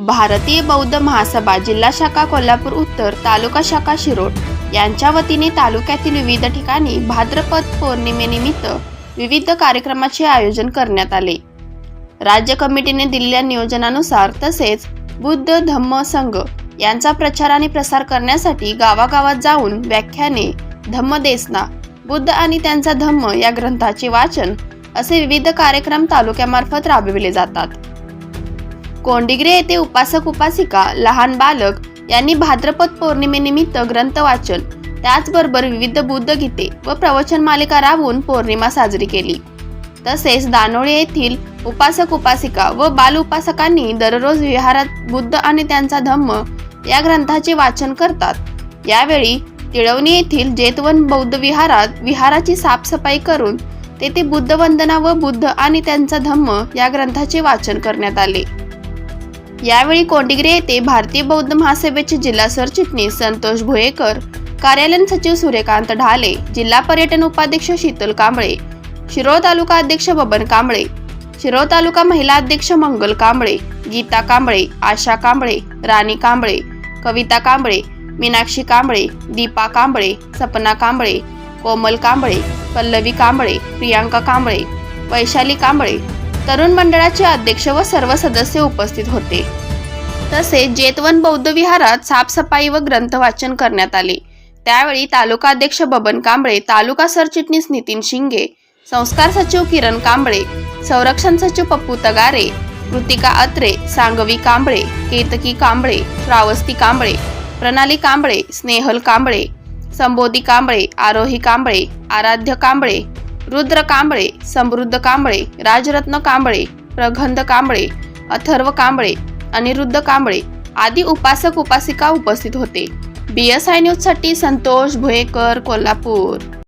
भारतीय बौद्ध महासभा जिल्हा शाखा कोल्हापूर उत्तर तालुका शाखा शिरोड. यांच्या वतीने तालुक्यातील विविध ठिकाणी भाद्रपद पौर्णिमेनिमित्त विविध कार्यक्रमाचे आयोजन करण्यात आले. राज्य कमिटीने दिलेल्या नियोजनानुसार तसेच बुद्ध धम्म संघ यांचा प्रचार आणि प्रसार करण्यासाठी गावागावात जाऊन व्याख्याने धम्मदेसना बुद्ध आणि त्यांचा धम्म या ग्रंथाचे वाचन असे विविध कार्यक्रम तालुक्यामार्फत राबविले जातात. कोंडिग्रे येथे उपासक उपासिका लहान बालक यांनी भाद्रपद पौर्णिमेनिमित्त ग्रंथ वाचन. त्याचबरोबर विविध बुद्ध गीते व प्रवचन मालिका राबवून पौर्णिमा साजरी केली. तसेच दानोळे येथील उपासक उपासिका व बाल उपासकांनी दररोज विहारात बुद्ध आणि त्यांचा धम्म या ग्रंथाचे वाचन करतात. यावेळी तिळवणी येथील जेतवन बौद्ध विहारात विहाराची साफसफाई करून तेथे बुद्ध वंदना व बुद्ध आणि त्यांचा धम्म या ग्रंथाचे वाचन करण्यात आले. यावेळी कोंडिग्रे येथे भारतीय बौद्ध महासभेचे जिल्हा सरचिटणीस संतोष भोयेकर कार्यालयीन सचिव सूर्यकांत ढाले जिल्हा पर्यटन उपाध्यक्ष शीतल कांबळे शिरोळ तालुका अध्यक्ष बबन कांबळे शिरोळ तालुका महिला अध्यक्ष मंगल कांबळे गीता कांबळे आशा कांबळे राणी कांबळे कविता कांबळे मीनाक्षी कांबळे दीपा कांबळे सपना कांबळे कोमल कांबळे पल्लवी कांबळे प्रियांका कांबळे वैशाली कांबळे तरुण मंडळाचे अध्यक्ष व सर्व सदस्य उपस्थित होते. तसेच जेतवन बौद्ध विहारात साफसफाई व ग्रंथ वाचन करण्यात आले. त्यावेळी तालुका अध्यक्ष बबन कांबळे तालुका सरचिटणीस नितीन शिंगे संस्कार सचिव किरण कांबळे संरक्षण सचिव पप्पू तगारे कृतिका अत्रे सांगवी कांबळे केतकी कांबळे श्रावस्ती कांबळे प्रणाली कांबळे स्नेहल कांबळे संबोधी कांबळे आरोही कांबळे आराध्य कांबळे रुद्र कांबळे समृद्ध कांबळे राजरत्न कांबळे प्रगंध कांबळे अथर्व कांबळे अनिरुद्ध कांबळे आदी उपासक उपासिका उपस्थित होते. बी एस आय न्यूजसाठी संतोष भुयेकर कोल्हापूर.